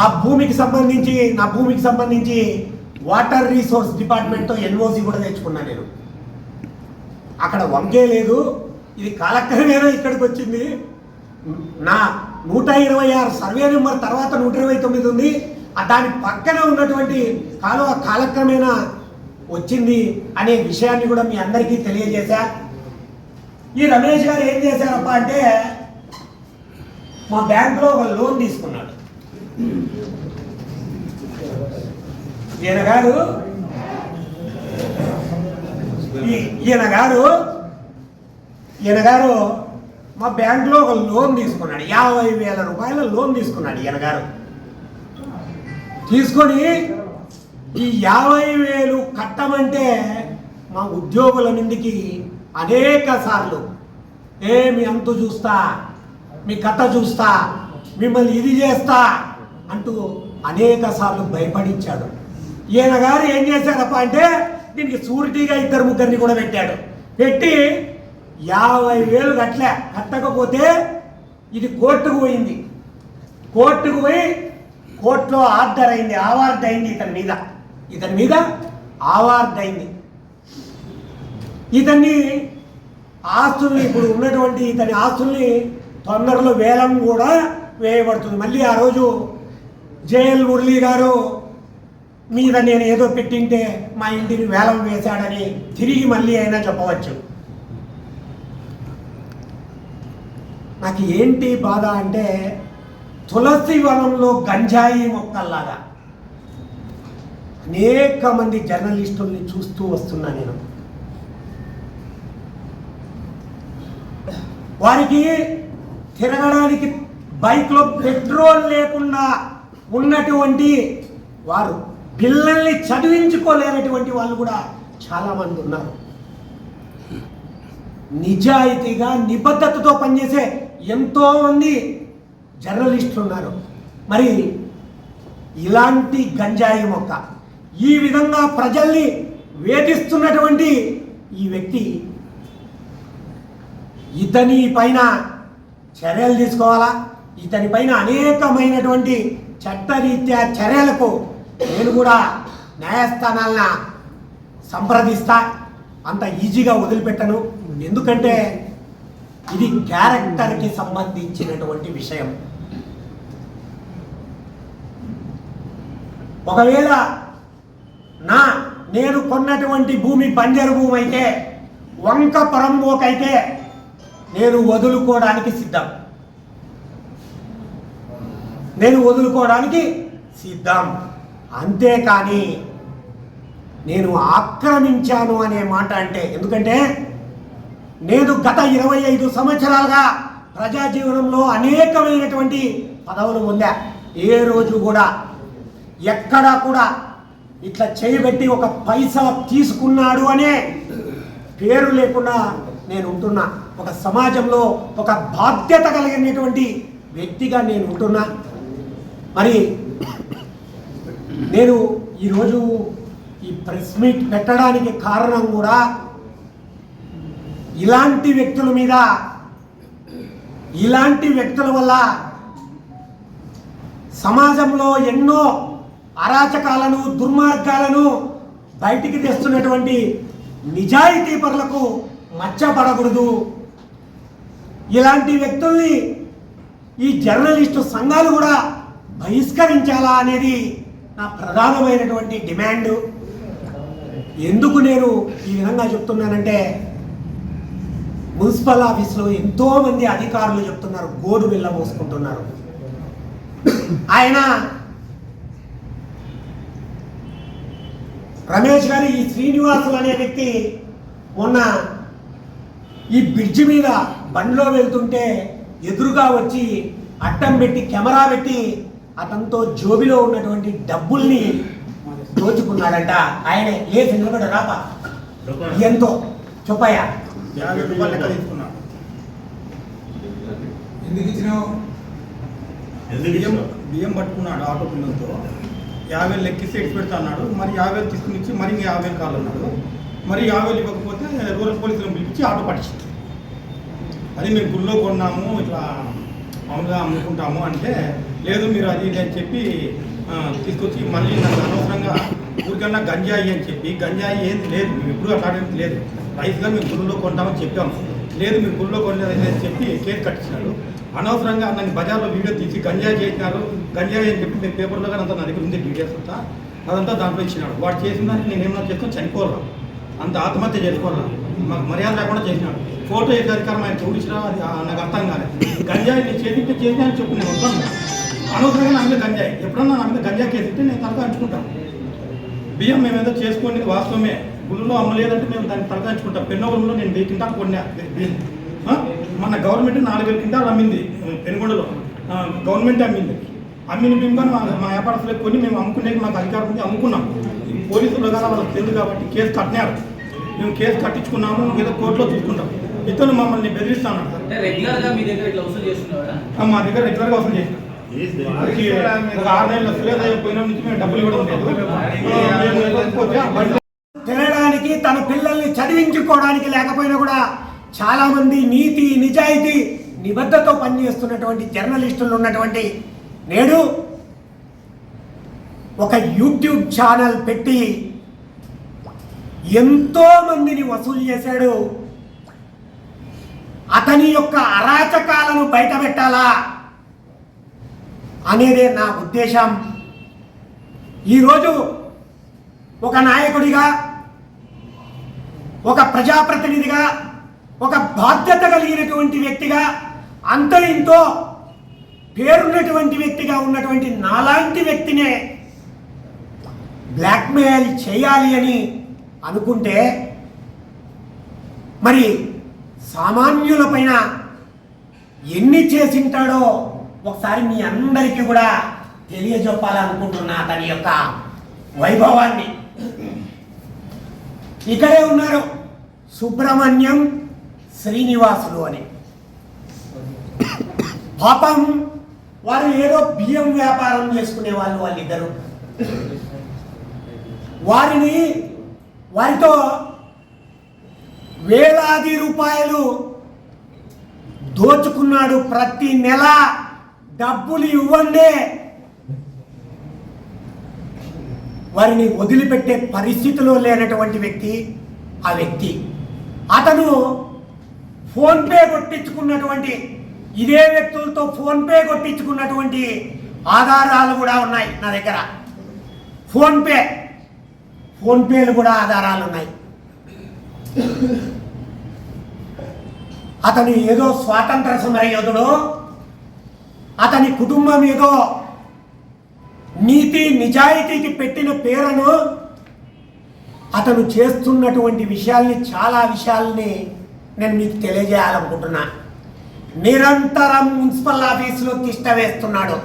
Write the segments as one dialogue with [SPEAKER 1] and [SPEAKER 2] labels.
[SPEAKER 1] ఆ భూమికి సంబంధించి నా భూమికి సంబంధించి వాటర్ రీసోర్స్ డిపార్ట్మెంట్తో ఎన్ఓసి కూడా తెచ్చుకున్నా నేను. అక్కడ వంకే లేదు. ఇది కాలక్రమేణా ఇక్కడికి వచ్చింది. నా నూట ఇరవై ఆరు సర్వే నెంబర్ తర్వాత నూట ఇరవై తొమ్మిది ఉంది. దాని పక్కన ఉన్నటువంటి కాలువ కాలక్రమేణా వచ్చింది అనే విషయాన్ని కూడా మీ అందరికీ తెలియజేశా. ఈ రమేష్ గారు ఏం చేశారప్ప అంటే మా బ్యాంకులో ఒక లోన్ తీసుకున్నాడు. ఈయన గారు ఈ- ఈయన గారు ఈయన గారు మా బ్యాంకులో ఒక లోన్ తీసుకున్నాడు. యాభై వేల రూపాయల లోన్ తీసుకున్నాడు ఈయన గారు. తీసుకొని ఈ యాభై వేలు కట్టమంటే మా ఉద్యోగుల మీదకి అనేక సార్లు ఏ మీ అంతు చూస్తా మీ కథ చూస్తా మిమ్మల్ని ఇది చేస్తా అంటూ అనేక సార్లు భయపడించాడు. ఈయన గారు ఏం చేశారప్ప అంటే దీనికి సూరిటీగా ఇద్దరు ముగ్గురిని కూడా పెట్టాడు. పెట్టి యాభై వేలు కట్టలే. కట్టకపోతే ఇది కోర్టుకు పోయింది. కోర్టుకు పోయి కోర్టులో ఆర్డర్ అయింది అవార్డు అయింది ఇతని మీద. ఇతని మీద అవార్డు అయింది. ఇతన్ని ఆస్తుల్ని ఇప్పుడు ఉన్నటువంటి ఇతని ఆస్తుల్ని తొందరలో వేలం కూడా వేయబడుతుంది. మళ్ళీ ఆ రోజు జేఎల్ మురళి గారు మీద నేను ఏదో పెట్టింటే మా ఇంటిని వేలం వేశాడని తిరిగి మళ్ళీ అయినా చెప్పవచ్చు. నాకు ఏంటి బాధ అంటే తులసి వనంలో గంజాయి మొక్కల్లాగా అనేక మంది జర్నలిస్టుల్ని చూస్తూ వస్తున్నా నేను. వారికి తిరగడానికి బైక్లో పెట్రోల్ లేకుండా ఉన్నటువంటి వారు పిల్లల్ని చదివించుకోలేనటువంటి వాళ్ళు కూడా చాలామంది ఉన్నారు. నిజాయితీగా నిబద్ధతతో పనిచేసే ఎంతోమంది జర్నలిస్టులు ఉన్నారు. మరి ఇలాంటి గంజాయి మొక్క ఈ విధంగా ప్రజల్ని వేధిస్తున్నటువంటి ఈ వ్యక్తి ఇతని పైన చర్యలు తీసుకోవాలా? ఇతని పైన అనేకమైనటువంటి చట్టరీత్యా చర్యలకు నేను కూడా న్యాయస్థానాలను సంప్రదిస్తా అంత ఈజీగా వదిలిపెట్టను. ఎందుకంటే ఇది క్యారెక్టర్కి సంబంధించినటువంటి విషయం. ఒకవేళ నా నేను కొన్నటువంటి భూమి బంజరు భూమి అయితే వంక పరంబోకైతే నేను వదులుకోవడానికి సిద్ధం. నేను వదులుకోవడానికి సిద్ధం. అంతేకాని నేను ఆక్రమించాను అనే మాట అంటే ఎందుకంటే నేను గత ఇరవై ఐదు సంవత్సరాలుగా ప్రజా జీవనంలో అనేకమైనటువంటి పదవులు పొందా. ఏ రోజు కూడా ఎక్కడా కూడా ఇట్లా చేయబెట్టి ఒక పైసా తీసుకున్నాడు అనే పేరు లేకుండా నేను ఉంటున్నా. ఒక సమాజంలో ఒక బాధ్యత కలిగినటువంటి వ్యక్తిగా నేను ఉంటున్నా. మరి నేను ఈరోజు ఈ ప్రెస్ మీట్ పెట్టడానికి కారణం కూడా ఇలాంటి వ్యక్తుల మీద ఇలాంటి వ్యక్తుల వల్ల సమాజంలో ఎన్నో అరాచకాలను దుర్మార్గాలను బయటికి తెస్తున్నటువంటి నిజాయితీ పరులకు మచ్చపడకూడదు. ఇలాంటి వ్యక్తుల్ని ఈ జర్నలిస్టు సంఘాలు కూడా బహిష్కరించాలా అనేది నా ప్రధానమైనటువంటి డిమాండ్. ఎందుకు నేను ఈ విధంగా చెప్తున్నానంటే మున్సిపల్ ఆఫీస్లో ఎంతోమంది అధికారులు చెప్తున్నారు గోడు బిల్ల మోసుకుంటున్నారు. ఆయన రమేష్ గారు ఈ శ్రీనివాసులు అనే వ్యక్తి మొన్న ఈ బ్రిడ్జి మీద బండిలో వెళ్తుంటే ఎదురుగా వచ్చి అడ్డం పెట్టి కెమెరా పెట్టి అతనితో జోబిలో ఉన్నటువంటి డబ్బుల్ని దోచుకున్నాడంట. ఆయనే లేచి నిలబడ రాపా. ఎంతో. చెప్పయ్యా
[SPEAKER 2] యాభై రూపాయలు లెక్క తీసుకున్నాడు
[SPEAKER 3] ఎందుకు ఇచ్చినావు?
[SPEAKER 4] ఎందుకు
[SPEAKER 2] బియ్యం? బియ్యం పట్టుకున్నాడు ఆటో పిల్లలతో. యాభై లెక్కిస్తే ఎక్కి పెడతా అన్నాడు. మరి యాభై తీసుకుని ఇచ్చి మరి ఇంకా యాభై వేలు కావాలన్నాడు మరి యాభై వేలు ఇవ్వకపోతే రూరల్ పోలీసులను పిలిపించి ఆటో పట్టించింది. అది మేము గుళ్ళో కొన్నాము ఇట్లా మామూలుగా అమ్ముకుంటాము అంటే లేదు మీరు అది ఇది అని చెప్పి తీసుకొచ్చి మళ్ళీ నాకు అనవసరంగా ఊరికన్నా గంజాయి అని చెప్పి గంజాయి ఏంది లేదు మేము ఎప్పుడు అట్లాంటిది లేదు. రైస్గా మేము గుళ్ళలో కొంటామని చెప్పాము లేదు మీరు గుళ్ళలో కొనలేదు అని చెప్పి కేక్ కట్టించినాడు అనవసరంగా నన్ను బజార్లో వీడియో తీసి గంజాయి చేసినారు. గంజాయి అని చెప్పి మేము పేపర్లో కానీ అంతా నా దగ్గర ఉంది డీటెయిల్స్ అంతా. అదంతా దాంట్లో ఇచ్చినాడు. వాడు చేసిన దానికి నేను ఏమన్నా చేసుకొని చనిపోరా అంత ఆత్మహత్య చేసుకోరా మాకు మర్యాద లేకుండా చేసినాడు. ఫోటో వేసే అధికారం ఆయన చూపించినా అది నాకు అర్థం కాలేదు. గంజాయి నేను చేతికి చేసినా అని చెప్పి నేను వస్తాను అనవసరంగా నా మీద గంజాయి. ఎప్పుడన్నా నా మీద గంజాయి కేసు ఇస్తే నేను తలగా అంచుకుంటాను. బియ్యం మేము ఏదో చేసుకోండి వాస్తవమే. గుళ్ళలో అమ్మలేదంటే మేము దాన్ని తలదాచుకుంటాం పెన్నోగులలో నేను వెయ్యి కింటాలు కొన్నా? మన గవర్నమెంట్ నాలుగు వేల కింటాలు అమ్మింది పెనుగొండలో. గవర్నమెంట్ అమ్మింది. అమ్మిన బియ్యం మా మా వ్యాపారస్తులకు కొని మేము అమ్ముకునే మాకు అధికారం ఉంది అమ్ముకున్నాం. పోలీసులు కానీ వాళ్ళకి తెలుసు కాబట్టి కేసు కట్టినారు. మేము కేసు కట్టించుకున్నాము ఏదో కోర్టులో చూసుకుంటాం. ఇతను మమ్మల్ని బెదిరిస్తాను
[SPEAKER 3] మీ దగ్గర ఇట్లా వసూలు చేస్తున్నాడా?
[SPEAKER 2] మా దగ్గర రెగ్యులర్గా వసూలు చేసినాం.
[SPEAKER 1] తినడానికి తన పిల్లల్ని చదివించుకోవడానికి లేకపోయినా కూడా చాలా మంది నీతి నిజాయితీ నిబద్ధతో పనిచేస్తున్నటువంటి జర్నలిస్టులు ఉన్నటువంటి నేడు ఒక యూట్యూబ్ ఛానల్ పెట్టి ఎంతో మందిని వసూలు చేశాడు. అతని యొక్క అరాచకాలను బయట పెట్టాలా అనేదే నా ఉద్దేశం. ఈరోజు ఒక నాయకుడిగా ఒక ప్రజాప్రతినిధిగా ఒక బాధ్యత కలిగినటువంటి వ్యక్తిగా అంత ఇంతో పేరున్నటువంటి వ్యక్తిగా ఉన్నటువంటి నాలాంటి వ్యక్తినే బ్లాక్మెయిల్ చేయాలి అని అనుకుంటే మరి సామాన్యులపైన ఎన్ని చేసింటాడో ఒకసారి మీ అందరికీ కూడా తెలియజెప్పాలనుకుంటున్నా అతని యొక్క వైభవాన్ని. ఇక్కడే ఉన్నారు సుబ్రహ్మణ్యం శ్రీనివాసులు అని. పాపం వారు ఏదో బియ్యం వ్యాపారం చేసుకునే వాళ్ళు వాళ్ళిద్దరు. వారిని వారితో వేలాది రూపాయలు దోచుకున్నాడు ప్రతి నెల. డబ్బులు ఇవ్వండే. వారిని వదిలిపెట్టే పరిస్థితిలో లేనటువంటి వ్యక్తి ఆ వ్యక్తి. అతను ఫోన్పే కొట్టించుకున్నటువంటి ఇదే వ్యక్తులతో ఫోన్పే కొట్టించుకున్నటువంటి ఆధారాలు కూడా ఉన్నాయి నా దగ్గర. ఫోన్పే. ఫోన్పేలు కూడా ఆధారాలు ఉన్నాయి. అతను ఏదో స్వాతంత్ర సమర యోధుడు అతని కుటుంబం ఏదో నీతి నిజాయితీకి పెట్టిన పేరును అతను చేస్తున్నటువంటి విషయాల్ని చాలా విషయాల్ని నేను మీకు తెలియజేయాలనుకుంటున్నా. నిరంతరం మున్సిపల్ ఆఫీసులో తిష్ట వేస్తున్నాడు.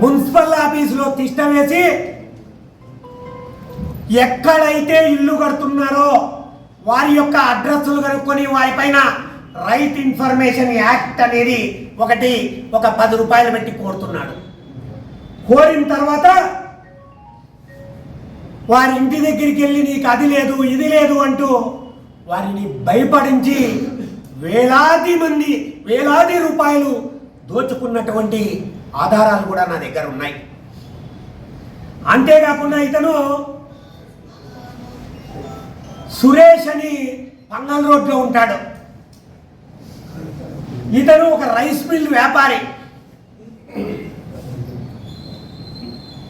[SPEAKER 1] మున్సిపల్ ఆఫీసులో తిష్ట వేసి ఎక్కడైతే ఇల్లు కడుతున్నారో వారి యొక్క అడ్రస్లు కనుక్కొని వారిపైన రైట్ ఇన్ఫర్మేషన్ యాక్ట్ అనేది ఒకటి ఒక పది రూపాయలు పెట్టి కోరుతున్నాడు. కోరిన తర్వాత వారి ఇంటి దగ్గరికి వెళ్ళి నీకు అది లేదు ఇది లేదు అంటూ వారిని భయపడించి వేలాది మంది వేలాది రూపాయలు దోచుకున్నటువంటి ఆధారాలు కూడా నా దగ్గర ఉన్నాయి. అంతేకాకుండా ఇతను సురేష్ అని పంగల్ రోడ్లో ఉంటాడు. ఇతను ఒక రైస్ మిల్ వ్యాపారి.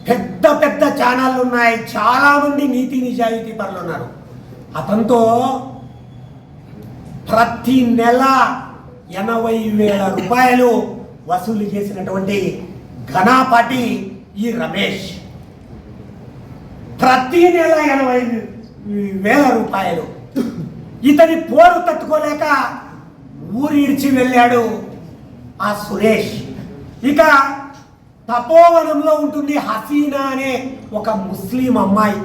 [SPEAKER 1] పెద్ద పెద్ద ఛానళ్ళు ఉన్నాయి. చాలా మంది నీతి నిజాయితీ పనులు ఉన్నారు. అతనితో ప్రతి నెల ఎనభై వేల రూపాయలు వసూలు చేసినటువంటి ఘనాపాటి ఈ రమేష్. ప్రతి నెల ఎనభై వేల రూపాయలు. ఇతని పోరు తట్టుకోలేక ఊరి ఇడిచి వెళ్ళాడు ఆ సురేష్. ఇక తపోవనంలో ఉంటుంది హసీనా అనే ఒక ముస్లిం అమ్మాయి.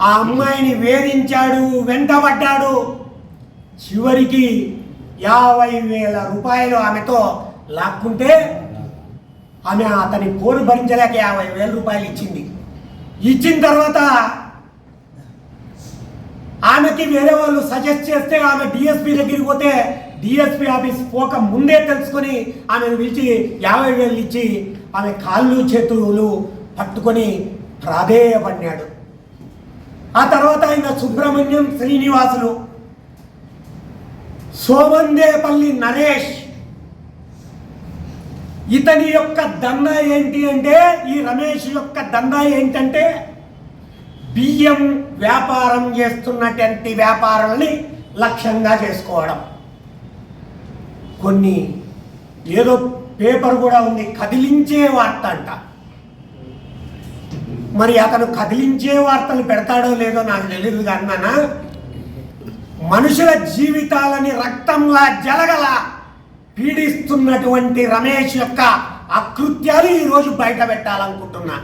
[SPEAKER 1] ఆ అమ్మాయిని వేధించాడు వెంటబడ్డాడు. చివరికి యాభై వేల రూపాయలు ఆమెతో లాక్కుంటే ఆమె అతని కోరు భరించలేక యాభై వేల రూపాయలు ఇచ్చింది. ఇచ్చిన తర్వాత ఆమెకి వేరే వాళ్ళు సజెస్ట్ చేస్తే ఆమె డిఎస్పీ దగ్గరికి పోతే డిఎస్పీ ఆఫీస్ పోక ముందే తెలుసుకొని ఆమెను పిలిచి యాభై వేలు ఇచ్చి ఆమె కాళ్ళు చేతులు పట్టుకొని ప్రాధేయపడినాడు ఆ తర్వాత ఆయన సుబ్రహ్మణ్యం శ్రీనివాసులు సోమందేపల్లి నరేష్ ఇతని యొక్క దందా ఏంటి అంటే ఈ రమేష్ యొక్క దందా ఏంటంటే బియ్యం వ్యాపారం చేస్తున్నటువంటి వ్యాపారాలని లక్ష్యంగా చేసుకోవడం. కొన్ని ఏదో పేపర్ కూడా ఉంది కదిలించే వార్త అంట మరి అతను కదిలించే వార్తలు పెడతాడో లేదో నాకు తెలియదు కన్నా మనుషుల జీవితాలని రక్తంలా జలగల పీడిస్తున్నటువంటి రమేష్ యొక్క అకృత్యాలు ఈరోజు బయట పెట్టాలనుకుంటున్నా.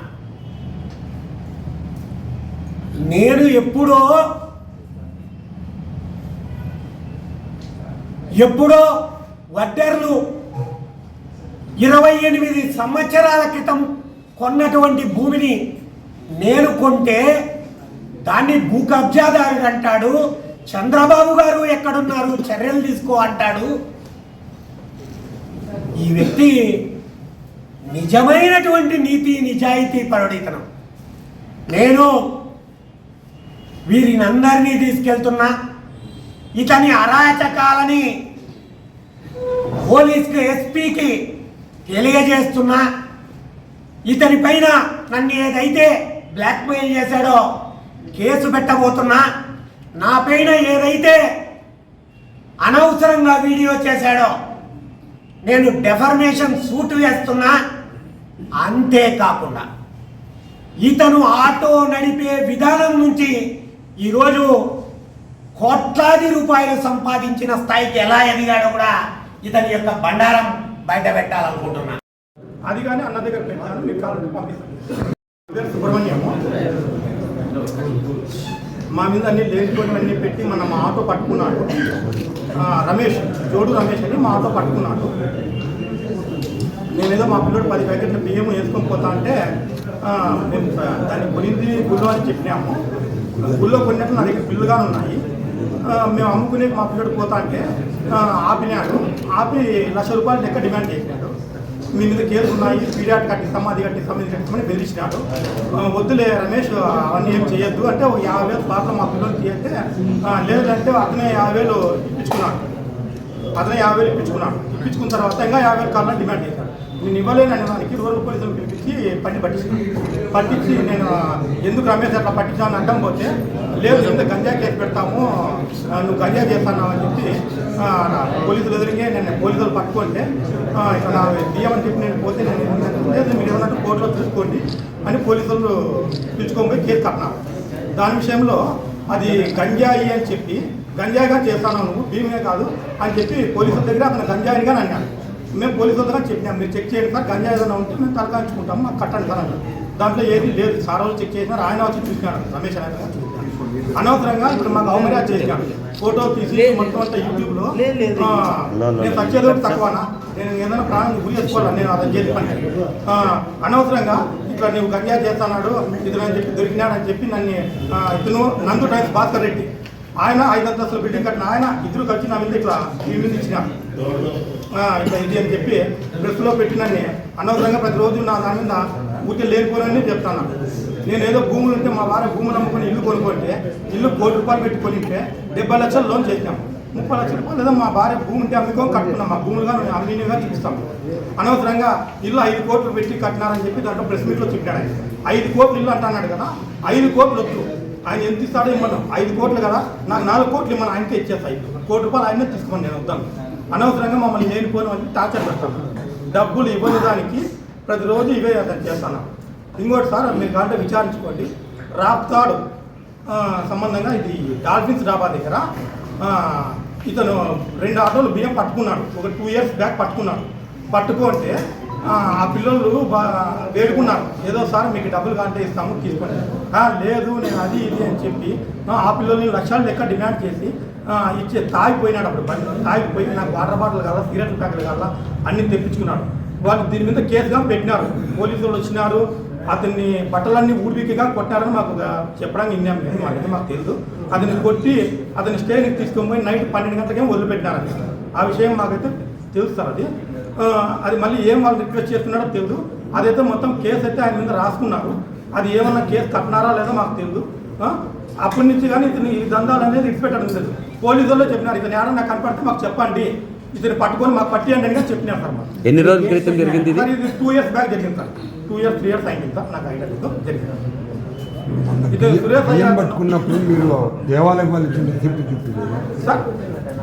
[SPEAKER 1] నేను ఎప్పుడో ఎప్పుడో వడ్డర్లు ఇరవై ఎనిమిది సంవత్సరాల క్రితం కొన్నటువంటి భూమిని నేను కొంటే దాన్ని భూ కబ్జాదారుడు అంటాడు చంద్రబాబు గారు ఎక్కడున్నారు చర్యలు తీసుకో అంటాడు. ఈ వ్యక్తి నిజమైనటువంటి నీతి నిజాయితీ పరుడితనం. నేను వీరిని అందరినీ తీసుకెళ్తున్నా. ఇతని అరాచకాలని పోలీస్కి ఎస్పీకి తెలియజేస్తున్నా. ఇతని పైన నన్ను ఏదైతే బ్లాక్మెయిల్ చేశాడో కేసు పెట్టబోతున్నా. నా పైన ఏదైతే అనవసరంగా వీడియో చేశాడో నేను డెఫర్మేషన్ సూట్ వేస్తున్నా. అంతేకాకుండా ఇతను ఆటో నడిపే విధానం నుంచి ఈరోజు కోట్లాది రూపాయలు సంపాదించిన స్థాయికి ఎలా ఎదిగాడో కూడా ఇతని యొక్క బండారం బయట పెట్టాలనుకుంటున్నా.
[SPEAKER 2] అది కానీ అన్న దగ్గర పెట్టాను మీకు కావాలంటే పంపిస్తాను. పేరు సుబ్రహ్మణ్యం మా మీద అన్ని లేనిపోయినవన్నీ పెట్టి మన మా ఆటో పట్టుకున్నాడు. రమేష్ జోడు రమేష్ అని మా ఆటో పట్టుకున్నాడు. నేనేదో మా పిల్లడు పది ప్యాకెట్లు బియ్యం వేసుకొని పోతా అంటే మేము దాన్ని కొనింది గుళ్ళో అని చెప్పినాము. గుళ్ళో కొన్నట్టు నా దగ్గర బిల్లుగా ఉన్నాయి మేము అమ్ముకునే మా పిల్లడు పోతా అంటే ఆపినాడు. ఆపి లక్ష రూపాయలు లెక్క డిమాండ్ చేసినాడు. మీ మీద కేసు ఉన్నాయి పీడియాట్ కట్టిస్తాము అది కట్టిస్తాము ఇది కట్టిస్తామని బెదిరించినాడు. వద్దులే రమేష్ అవన్నీ ఏం చేయొద్దు అంటే ఒక యాభై వేలు పాత్ర మా పిల్లలకి అంటే లేదంటే అతనే యాభై వేలు ఇప్పించుకున్నాడు. అతనే యాభై వేలు ఇప్పించుకున్నాడు. ఇప్పించుకున్న తర్వాత ఇంకా యాభై వేలు కావాలని డిమాండ్ చేశాడు. నేను ఇవ్వలేను అనే దానికి రూరల్ పోలీసులు పిలిపించి పని పట్టించి పట్టించి నేను ఎందుకు రమేష్ అట్లా పట్టించాను అడ్డం పోతే లేదు ఇంత గంజా కేసు పెడతాము నువ్వు గంజా చేస్తాను అని చెప్పి పోలీసులు ఎదురుగే నేను పోలీసులు పట్టుకుంటే ఇక్కడ నా బియ్యం అని చెప్పి నేను పోతే నేను లేదు మీరు ఏమన్నట్టు కోర్టులో చూసుకోండి అని పోలీసులు పిలుచుకొని పోయి కేసు కట్టినారు. దాని విషయంలో అది గంజాయి అని చెప్పి గంజాయిగా చేస్తాను నువ్వు భీమే కాదు అని చెప్పి పోలీసుల దగ్గర అతను గంజాయిగా అన్నాడు. మేము పోలీసుల దగ్గర చెప్పినాం మీరు చెక్ చేయండి సార్ గంజాయి ఏదైనా ఉంటే మేము తలకాయించుకుంటాం మాకు కట్టండి సార్ అన్నారు. దాంట్లో ఏది లేదు సార్ వాళ్ళు చెక్ చేసినారు ఆయన వచ్చి చూసినాడు రమేష్ ఆయన అనవసరంగా ఇప్పుడు మాకు అవమర్యాద చేసినాడు. ఫోటో తీసి మొత్తం అంతా యూట్యూబ్లో. నేను ఒకటి తక్కువనా? నేను ఏదైనా ప్రాణం గురి చేసుకోవాలా? నేను అతను చేసి పని అనవసరంగా ఇట్లా నువ్వు గంజా చేస్తున్నాడు ఇతను అని చెప్పి దొరికినాడని చెప్పి నన్ను ఇతను నందు టైమ్స్ భాస్కర్ రెడ్డి. ఆయన ఐదు అంతస్తుల బిల్డింగ్ కట్టిన ఆయన ఇద్దరు కలిసి నా మీద ఇట్లా ఈ మీద ఇచ్చినాడు ఇట్లా ఇది అని చెప్పి ప్రెస్లో పెట్టినని అనవసరంగా ప్రతిరోజు నా దాని మీద ఊరికే లేనిపోనని చెప్తాను. నేను ఏదో భూములు ఉంటే మా వారి భూములు అమ్ముకొని ఇల్లు కొనుక్కుంటే ఇల్లు కోటి రూపాయలు పెట్టుకొని ఉంటే డెబ్బై లక్షలు లోన్ చేసినాం. ముప్పై లక్షల రూపాయలు లేదా మా భార్య భూమి ఉంటే అమ్ముకొని కట్టుకున్నాం. మా భూములుగా అమ్మినిగా చూపిస్తాం. అనవసరంగా ఇల్లు ఐదు కోట్లు పెట్టి కట్టినారని చెప్పి దాంట్లో ప్రెస్ మీట్లో చెప్పాడు. ఆయన ఐదు కోట్లు ఇల్లు అంటున్నాడు కదా ఐదు కోట్లు వద్దు. ఆయన ఎంత ఇస్తాడో ఇమ్మన్నాం ఐదు కోట్లు కదా నాకు నాలుగు కోట్లు ఇమ్మని ఆయనకే ఇచ్చేస్తాయి కోటి రూపాయలు ఆయనే తీసుకోండి నేను వద్దాను. అనవసరంగా మమ్మల్ని లేనిపోయిన అని టార్చర్ పెడతాను డబ్బులు ఇవ్వని దానికి ప్రతిరోజు ఇవే అతను చేస్తాను. ఇంకోటి సార్ మీరు కాంటే విచారించుకోండి. రాప్తాడు సంబంధంగా ఇది డాల్ఫిన్స్ డాబా దగ్గర ఇతను రెండు ఆటోలు బియ్యం పట్టుకున్నాడు. ఒక టూ ఇయర్స్ బ్యాక్ పట్టుకున్నాడు. పట్టుకుంటే ఆ పిల్లలు వేడుకున్నారు. ఏదో సార్ మీకు డబ్బులు కాంటే ఇస్తాము తీసుకోండి. లేదు నేను అది ఇది అని చెప్పి ఆ, పిల్లల్ని లక్షలు లెక్క డిమాండ్ చేసి ఇచ్చే తాగిపోయినాడు అప్పుడు బండి. తాగిపోయి నాకు వాటర్ బాటిల్ కావాలా సిగరెట్ ప్యాకెట్ కావాలా అన్ని తెప్పించుకున్నాడు. వాళ్ళు దీని మీద కేసుగా పెట్టినారు. పోలీసులు వచ్చినారు అతన్ని బట్టలన్నీ ఊడిపికిగా కొట్టారని మాకు చెప్పడానికి విన్నాం మేము. మాకైతే మాకు తెలియదు అతన్ని కొట్టి అతని స్టేషన్కి తీసుకొని పోయి నైట్ పన్నెండు గంటలకే వదిలిపెట్టినారు ఆ విషయం మాకైతే తెలుస్తారు అది. అది మళ్ళీ ఏం వాళ్ళు రిక్వెస్ట్ చేస్తున్నాడో తెలియదు అదైతే మొత్తం కేసు అయితే ఆయన మీద రాసుకున్నారు. అది ఏమన్నా కేసు కట్టినారా లేదో మాకు తెలియదు అప్పటి నుంచి కానీ ఇతని ఈ దందాలు అనేది ఇడిచిపెట్టడం లేదు. పోలీసు వాళ్ళు చెప్పినారు. ఇతను ఏడన్నా నాకు కనపడితే మాకు చెప్పండి. ఇతను పట్టుకొని మాకు పట్టియండి అని చెప్పినారు సార్ మాకు.
[SPEAKER 5] ఎన్ని రోజుల క్రితం జరిగింది ఇది?
[SPEAKER 2] సార్ ఇది టూ ఇయర్స్ బ్యాక్ జరిగింది sir. Two years three years అయింది సార్. నాకు ఐడియా లేదు. జరిగింది. ఇది సురేష్
[SPEAKER 6] బియ్యం
[SPEAKER 2] అయ్య-
[SPEAKER 6] పట్టుకున్నప్పుడు మీరు దేవాలయం వాళ్ళు ఇచ్చిన రిసిప్ట్ చూపించలేదు
[SPEAKER 2] సార్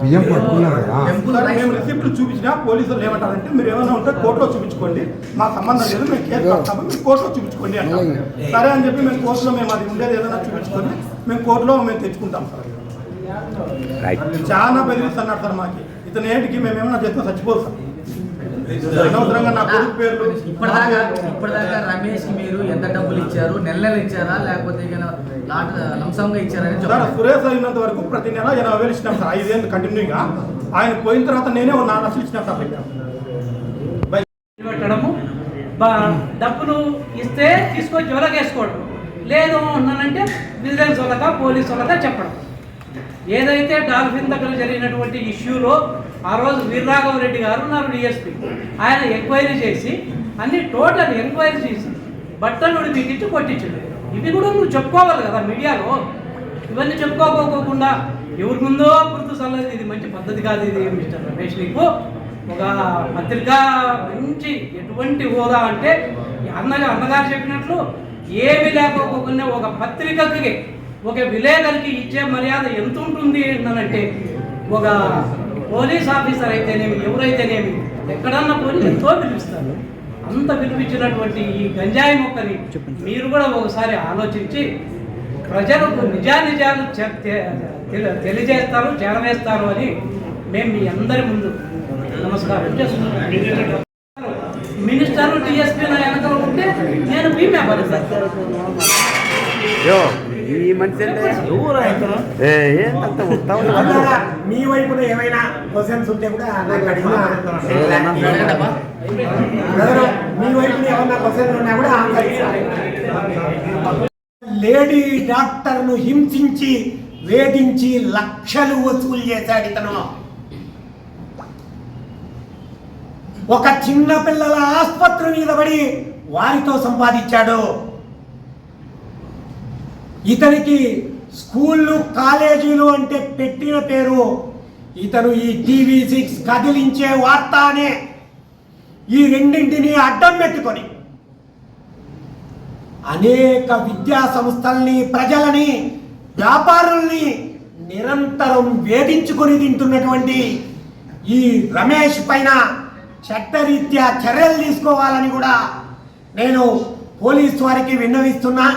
[SPEAKER 6] బియ్యం పట్టుకున్నారు? కదా
[SPEAKER 2] సార్ మేము రిసిప్ట్లు చూపించినా పోలీసులు ఏమంటారంటే మీరు ఏమైనా ఉంటే కోర్టులో చూపించుకోండి. మా సంబంధం లేదు మేము కేసు కడతాము మీరు కోర్టులో చూపించుకోండి అంటాం సరే అని చెప్పి మేము కోర్టులో మేము అది ఉండేది ఏదైనా చూపించుకొని మేము కోర్టులో మేము తెచ్చుకుంటాం సార్. చాలా బెదిరిస్తున్నాడు సార్ మాకి. ఇతను ఏంటికి మేము ఏమైనా చేస్తే చచ్చిపోతాం. అనవసరంగా నా కొడుకు పేర్లు.
[SPEAKER 3] ఇప్పటిదాకా ఇప్పటిదాకా రమేష్కి మీరు ఎంత డబ్బులు ఇచ్చారు? నెల నెల ఇచ్చారా? లేకపోతే లంసంగా ఇచ్చారని
[SPEAKER 2] సార్ సురేష్ అయినంత వరకు ప్రతి నెల ఎనభై వేలు ఇచ్చినాం సార్. ఐదేళ్ళు కంటిన్యూగా. ఆయన పోయిన తర్వాత నేనే నాలుగు లక్షలు ఇచ్చినా సార్ బై.
[SPEAKER 7] పెట్టడము. బా డబ్బులు ఇస్తే తీసుకొచ్చి వెలగేసుకోవడం లేదు అన్నానంటే విజిలెన్స్ వాళ్ళక పోలీస్ వాళ్ళక చెప్పడం. ఏదైతే డాల్ఫిన్ దగ్గర జరిగినటువంటి ఇష్యూలో ఆ రోజు వీర్రాఘవ రెడ్డి గారు ఉన్నారు డిఎస్పీ ఆయన ఎంక్వైరీ చేసి అన్ని టోటల్ ఎంక్వైరీ చేసి బట్టలు ఉడిపించి కొట్టించాడు. ఇవి కూడా నువ్వు చెప్పుకోవాలి కదా మీడియాలో. ఇవన్నీ చెప్పుకోకపోకుండా ఎవరి ముందో గుర్తు సల్లది ఇది మంచి పద్ధతి కాదు ఇది మిస్టర్ రమేష్ నీకు. ఒక పత్రిక మంచి ఎటువంటి హోదా అంటే అన్నగా అన్నగారు చెప్పినట్లు ఏమి లేకపోకుండా ఒక పత్రికకి ఒక విలేకరికి ఇచ్చే మర్యాద ఎంత ఉంటుంది అంటే ఒక పోలీస్ ఆఫీసర్ అయితేనేమి ఎవరైతేనేమి ఎక్కడన్నా పోయి ఎంతో పిలుస్తారు. అంత పిలిపించినటువంటి ఈ గంజాయి మొక్కని మీరు కూడా ఒకసారి ఆలోచించి ప్రజలకు నిజానిజాలు తెలి- తెలియజేస్తారు చేరవేస్తారు అని మేము మీ అందరి ముందు నమస్కారం చేస్తున్నాం. మినిస్టర్ టీఎస్పీ నా వెనకాల ఉంటే నేను బీమే పడతాను.
[SPEAKER 5] యో. ఈ మనిషి ఏంటంత
[SPEAKER 1] మీ వైపున ఏమైనా క్వశ్చన్స్ ఉంటే కూడా మీ వైపున ఏమన్నా క్వశ్చన్స్ ఉన్నా కూడా ఆన్సర్. లేడీ డాక్టర్ను హింసించి వేధించి లక్షలు వసూలు చేశాడు ఇతను. ఒక చిన్న పిల్లల ఆసుపత్రి మీద పడి వారితో సంపాదించాడు. ఇతనికి స్కూళ్ళు కాలేజీలు అంటే పెట్టిన పేరు ఇతను ఈ టీవీ సిక్స్ కదిలించే వార్త అనే ఈ రెండింటిని అడ్డం పెట్టుకొని అనేక విద్యా సంస్థల్ని ప్రజలని వ్యాపారుల్ని నిరంతరం వేధించుకొని తింటున్నటువంటి ఈ రమేష్ పైన చట్టరీత్యా చర్యలు తీసుకోవాలని కూడా నేను పోలీస్ వారికి విన్నవిస్తున్నా.